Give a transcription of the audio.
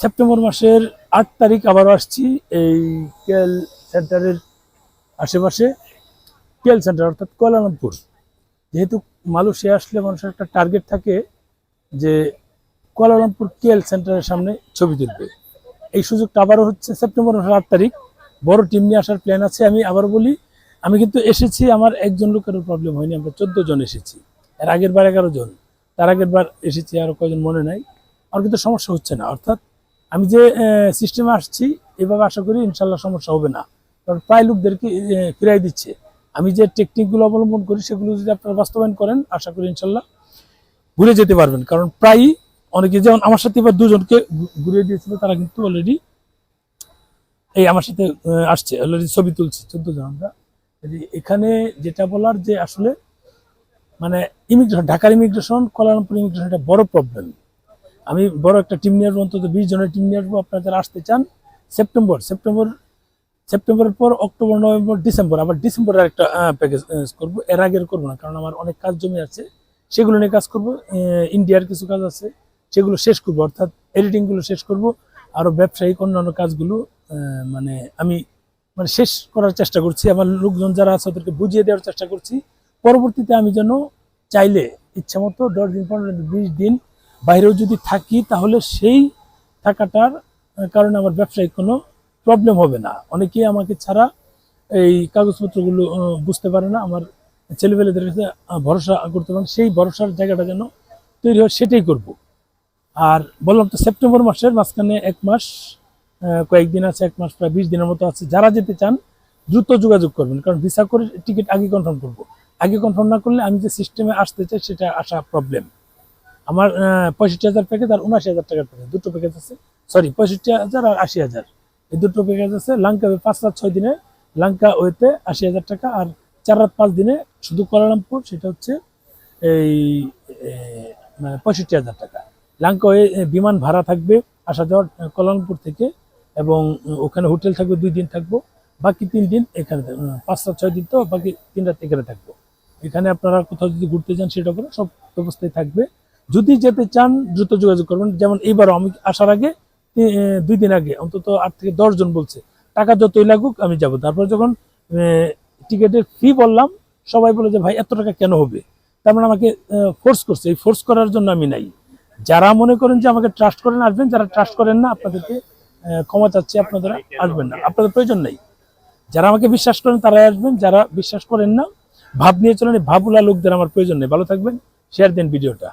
September মাসের আট তারিখ আবারও আসছি এই কেএল সেন্টারের আশেপাশে। কেল সেন্টার অর্থাৎ কুয়ালালামপুর। যেহেতু মালয়েশিয়া আসলে মানুষের একটা টার্গেট থাকে যে কুয়ালালামপুর কেএল সেন্টারের সামনে ছবি তুলবে। এই সুযোগটা আবারও হচ্ছে সেপ্টেম্বর মাসের আট তারিখ। বড় টিম নিয়ে আসার প্ল্যান আছে, আমি আবার বলি, আমি কিন্তু এসেছি, আমার একজন লোকেরও প্রবলেম হয়নি, আমরা চোদ্দ জন এসেছি। এর আগের বার এগারো জন, তার আগের বার এসেছি আরও কয়জন মনে নাই। আর কিন্তু সমস্যা হচ্ছে না, অর্থাৎ আমি যে সিস্টেমে আসছি, এভাবে আশা করি ইনশাল্লাহ সমস্যা হবে না। কারণ প্রায় লোকদেরকে ফিরাই দিচ্ছে। আমি যে টেকনিকগুলো অবলম্বন করি, সেগুলো যদি আপনারা বাস্তবায়ন করেন, আশা করি ইনশাল্লাহ ঘুরে যেতে পারবেন। কারণ প্রায়ই অনেকে যেমন আমার সাথে এবার দুজনকে ঘুরিয়ে দিয়েছিল, তারা কিন্তু অলরেডি এই আমার সাথে আসছে অলরেডি ছবি তুলছে, চোদ্দ জন আমরা। এখানে যেটা বলার যে আসলে মানে ইমিগ্রেশন, ঢাকার ইমিগ্রেশন কলারামপুর ইমিগ্রেশন একটা বড় প্রবলেম আমি বড় একটা টিম নিয়ে অন্তত বিশ জনের টিম নিয়ে আপনারা যারা আসতে চান সেপ্টেম্বর সেপ্টেম্বর সেপ্টেম্বরের পর অক্টোবর নভেম্বর ডিসেম্বর আবার ডিসেম্বরের একটা প্যাকেজ করব। এর আগের করব না, কারণ আমার অনেক কাজ জমি আছে। সেগুলো নিয়ে কাজ করব ইন্ডিয়ার কিছু কাজ আছে, সেগুলো শেষ করব, অর্থাৎ এডিটিংগুলো শেষ করব আরও ব্যবসায়িক অন্যান্য কাজগুলো মানে আমি মানে শেষ করার চেষ্টা করছি। আমার লোকজন যারা আছে, ওদেরকে বুঝিয়ে দেওয়ার চেষ্টা করছি। পরবর্তীতে আমি যেন চাইলে, ইচ্ছা মতো দশ দিন, পনেরো দিন, বিশ দিন বাইরেও যদি থাকি, তাহলে সেই থাকাটার কারণে আমার ব্যবসায়িক কোনো প্রবলেম হবে না। অনেকেই আমাকে ছাড়া এই কাগজপত্রগুলো বুঝতে পারে না। আমার ছেলেপেলেদের কাছে ভরসা করতে পারেন সেই ভরসার জায়গাটা যেন তৈরি হয়, সেটাই করব। আর বললাম তো সেপ্টেম্বর মাসের মাঝখানে এক মাস কয়েকদিন আছে, এক মাস প্রায় বিশ দিনের মতো আছে। যারা যেতে চান, দ্রুত যোগাযোগ করবেন। কারণ ভিসা করে টিকিট আগে কনফার্ম করব। আগে কনফার্ম না করলে আমি যে সিস্টেমে আসতে চাই, সেটা আসা প্রবলেম আমার পঁয়ষট্টি হাজার প্যাকেজ আর উনআশি হাজার টাকার প্যাকেজ দুটো প্যাকেজ আছে। সরি পঁয়ষট্টি হাজার আর আশি হাজার। এই দুটো প্যাকেজ আছে লাঙ্কা পাঁচ রাত ছয় দিনে লাঙ্কা ওয়েতে আশি হাজার টাকা আর চার রাত পাঁচ দিনে শুধু কুয়ালালামপুর সেটা হচ্ছে এই মানে পঁয়ষট্টি হাজার টাকা। লাঙ্কা ওয়ে বিমান ভাড়া থাকবে আসা যাওয়ার আহ, থেকে এবং ওখানে হোটেল থাকবে দুই দিন থাকব। বাকি তিন দিন এখানে পাঁচ রাত ছয় দিন তো বাকি তিন রাত এখানে থাকব। এখানে আপনারা কোথাও যদি ঘুরতে যান সেটা করে সব ব্যবস্থায় থাকবে। যদি যেতে চান, দ্রুত যোগাযোগ করবেন। যেমন এইবারও আমি আসার আগে দুই দিন আগে, অন্তত আট থেকে দশ জন বলছে, টাকা যতই লাগুক, আমি যাব। তারপর যখন টিকিটের ফি বললাম, সবাই বলে যে, ভাই, এত টাকা কেন হবে? তার মানে আমাকে ফোর্স করছে। এই ফোর্স করার জন্য আমি নাই। যারা মনে করেন যে আমাকে ট্রাস্ট করেন, আসবেন। যারা ট্রাস্ট করেন না, আপনাদেরকে ক্ষমা চাচ্ছি, আপনারা আসবেন না। আপনাদের প্রয়োজন নেই। যারা আমাকে বিশ্বাস করেন, তারাই আসবেন। যারা বিশ্বাস করেন না, ভাব নিয়ে চলেন। ভাবুলা লোকদের আমার প্রয়োজন নেই। ভালো থাকবেন। শেয়ার দেন ভিডিওটা।